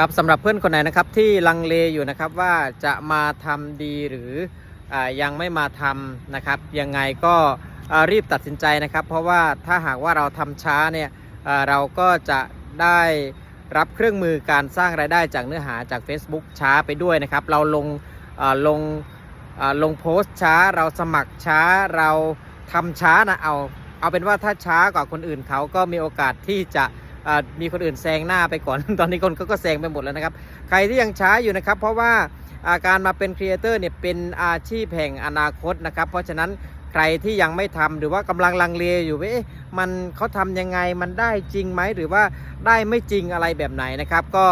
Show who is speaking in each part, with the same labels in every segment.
Speaker 1: ครับสำหรับเพื่อนคนไหนนะครับที่ลังเลอยู่นะครับว่าจะมาทำดีหรืออยังไม่มาทำนะครับยังไงก็รีบตัดสินใจนะครับ เพราะว่าถ้าหากว่าเราทำช้าเนี่ยเราก็จะได้รับเครื่องมือการสร้างรายได้จากเนื้อหาจาก Facebook ช้าไปด้วยนะครับ เราลงลงลงโพสต์ช้าเราสมัครช้าเราทำช้านะเอาเอาเป็นว่าถ้าช้ากว่าคนอื่นเขาก็มีโอกาสที่จะ มีคนอื่นแซงหน้าไปก่อน ตอนนี้คนเขาก็แซงไปหมดแล้วนะครับ ใครที่ยังช้าอยู่นะครับ เพราะว่าาการมาเป็นครีเอเตอร์เนี่ยเป็นอาชีพแห่งอนาคตนะครับ เพราะฉะนั้นใครที่ยังไม่ทำหรือว่ากำลังลังเลอยู่ว่ามันเขาทำยังไงมันได้จริงไหมหรือว่าได้ไม่จริงอะไรแบบไหนนะครับ ก็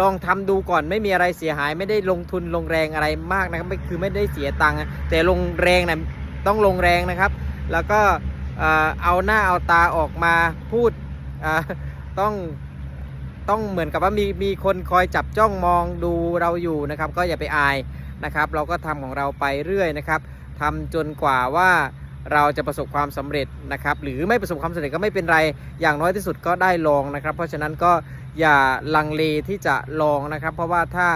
Speaker 1: ลองทำดูก่อนไม่มีอะไรเสียหาย ไม่ได้ลงทุนลงแรงอะไรมากนะครับไม่คือไม่ได้เสียตังค์แต่ลงแรงนะต้องลงแรงนะครับ แล้วก็เอาหน้าเอาตาออกมาพูด ต้องต้องเหมือนกับว่ามีมีคนคอยจับจ้องมองดูเราอยู่นะครับ ก็อย่าไปอายนะครับ เราก็ทำของเราไปเรื่อยนะครับทำจนกว่าว่าเราจะประสบความสำเร็จนะครับ หรือไม่ประสบความสำเร็จก็ไม่เป็นไรอย่างน้อยที่สุดก็ได้ลองนะครับ เพราะฉะนั้นก็อย่าลังเลที่จะลองนะครับ เพราะว่าถ้า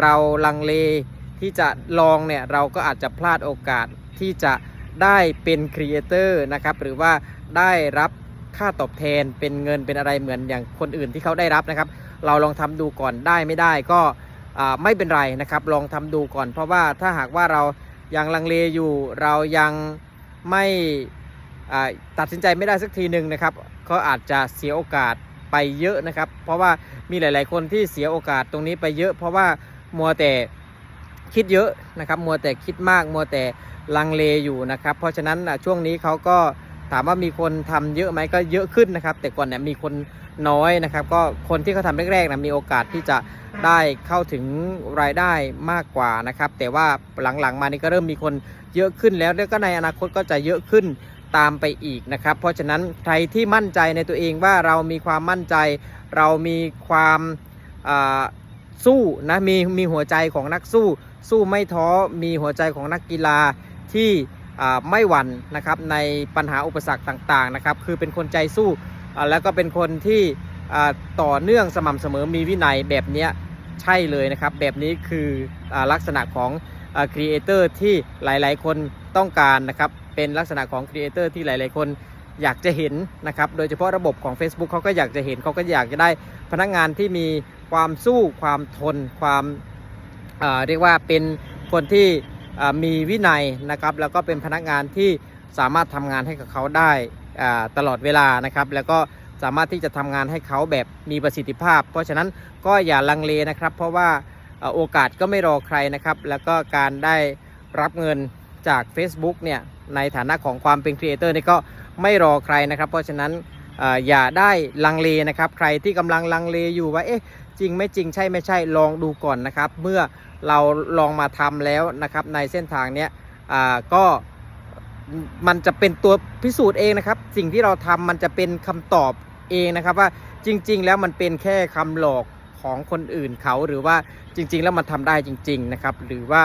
Speaker 1: เราลังเลที่จะลองเนี่ยเราก็อาจจะพลาดโอกาสที่จะได้เป็นครีเอเตอร์นะครับหรือว่าได้รับ ค่าตอบแทนเป็นเงินเป็นอะไรเหมือนอย่างคนอื่นที่เขาได้รับนะครับ เราลองทำดูก่อนได้ไม่ได้ก็ไม่เป็นไรนะครับ ลองทำดูก่อน เพราะว่าถ้าหากว่าเรายังลังเลอยู่เรายังไม่ตัดสินใจไม่ได้สักทีหนึ่งนะครับก็อาจจะเสียโอกาสไปเยอะนะครับ เพราะว่ามีหลาย ๆ คนที่เสียโอกาสตรงนี้ไปเยอะ เพราะว่ามัวแต่คิดเยอะนะครับ มัวแต่คิดมาก มัวแต่ลังเลอยู่นะครับ เพราะฉะนั้นช่วงนี้เขาก็ ถามว่ามีคนทำเยอะไหมก็เยอะขึ้นนะครับ แต่ก่อนเนี่ยมีคนน้อยนะครับ ก็คนที่เขาทำแรกๆนะมีโอกาสที่จะได้เข้าถึงรายได้มากกว่านะครับ แต่ว่าหลังๆมานี่ก็เริ่มมีคนเยอะขึ้นแล้วแล้วก็ในอนาคตก็จะเยอะขึ้นตามไปอีกนะครับ เพราะฉะนั้นใครที่มั่นใจในตัวเองว่าเรามีความมั่นใจ เรามีความสู้นะมีมีหัวใจของนักสู้ สู้ไม่ท้อมีหัวใจของนักกีฬาที่ ไม่หวั่นนะครับในปัญหาอุปสรรคต่างๆนะครับคือเป็นคนใจสู้แล้วก็เป็นคนที่ต่อเนื่องสม่ำเสมอมีวินัยแบบนี้ใช่เลยนะครับ แบบนี้คืออลักษณะของครีเอเตอร์ที่หลายๆ คนต้องการนะครับเป็นลักษณะของครีเอเตอร์ที่หลายๆ คนอยากจะเห็นนะครับโดยเฉพาะระบบของ Facebook เขาก็อยากจะเห็นเขาก็อยากจะได้พนักงานที่มีความสู้ความทนความอ่าเรียกว่าเป็นคนที่ มีวินัยนะครับ แล้วก็เป็นพนักงานที่สามารถทำงานให้กับเขาได้ตลอดเวลานะครับ แล้วก็สามารถที่จะทำงานให้เขาแบบมีประสิทธิภาพ เพราะฉะนั้นก็อย่าลังเลนะครับ เพราะว่าโอกาสก็ไม่รอใครนะครับ แล้วก็การได้รับเงินจาก Facebook เนี่ยในฐานะของความเป็นครีเอเตอร์นี่ก็ไม่รอใครนะครับ เพราะฉะนั้น อย่าได้ลังเลนะครับ ใครที่กำลังลังเลอยู่ว่าเอ๊ะจริงไม่จริงใช่ไม่ใช่ลองดูก่อนนะครับ เมื่อเราลองมาทำแล้วนะครับในเส้นทางเนี้ยก็มันจะเป็นตัวพิสูจน์เองนะครับ สิ่งที่เราทำมันจะเป็นคำตอบเองนะครับว่าจริง ๆ แล้วมันเป็นแค่คำหลอกของคนอื่นเขาหรือว่าจริง ๆ แล้วมันทำได้จริง ๆ นะครับ หรือว่า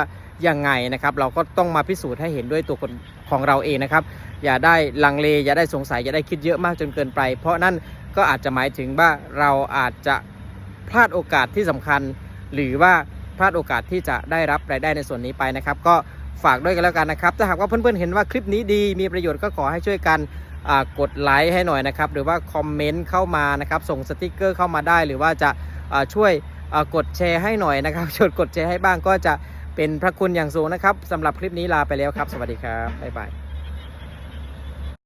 Speaker 1: ยังไงนะครับ เราก็ต้องมาพิสูจน์ให้เห็นด้วยตัวคนของเราเองนะครับ อย่าได้ลังเล อย่าได้สงสัย อย่าได้คิดเยอะมากจนเกินไป เพราะนั่นก็อาจจะหมายถึงว่าเราอาจจะพลาดโอกาสที่สำคัญ หรือว่าพลาดโอกาสที่จะได้รับรายได้ในส่วนนี้ไปนะครับ ก็ฝากด้วยกันแล้วกันนะครับถ้าหากว่าเพื่อนๆเห็นว่าคลิปนี้ดีมีประโยชน์ก็ขอให้ช่วยกันกดไลค์ให้หน่อยนะครับ หรือว่าคอมเมนต์เข้ามานะครับ ส่งสติกเกอร์เข้ามาได้ หรือว่าจะาช่วยกดแชร์ให้หน่อยนะครับช่วยกดแชร์ให้บ้างก็จะเป็นพระคุณอย่างสูงนะครับสำหรับคลิปนี้ลาไปแล้วครับ สวัสดีครับบ๊ายบาย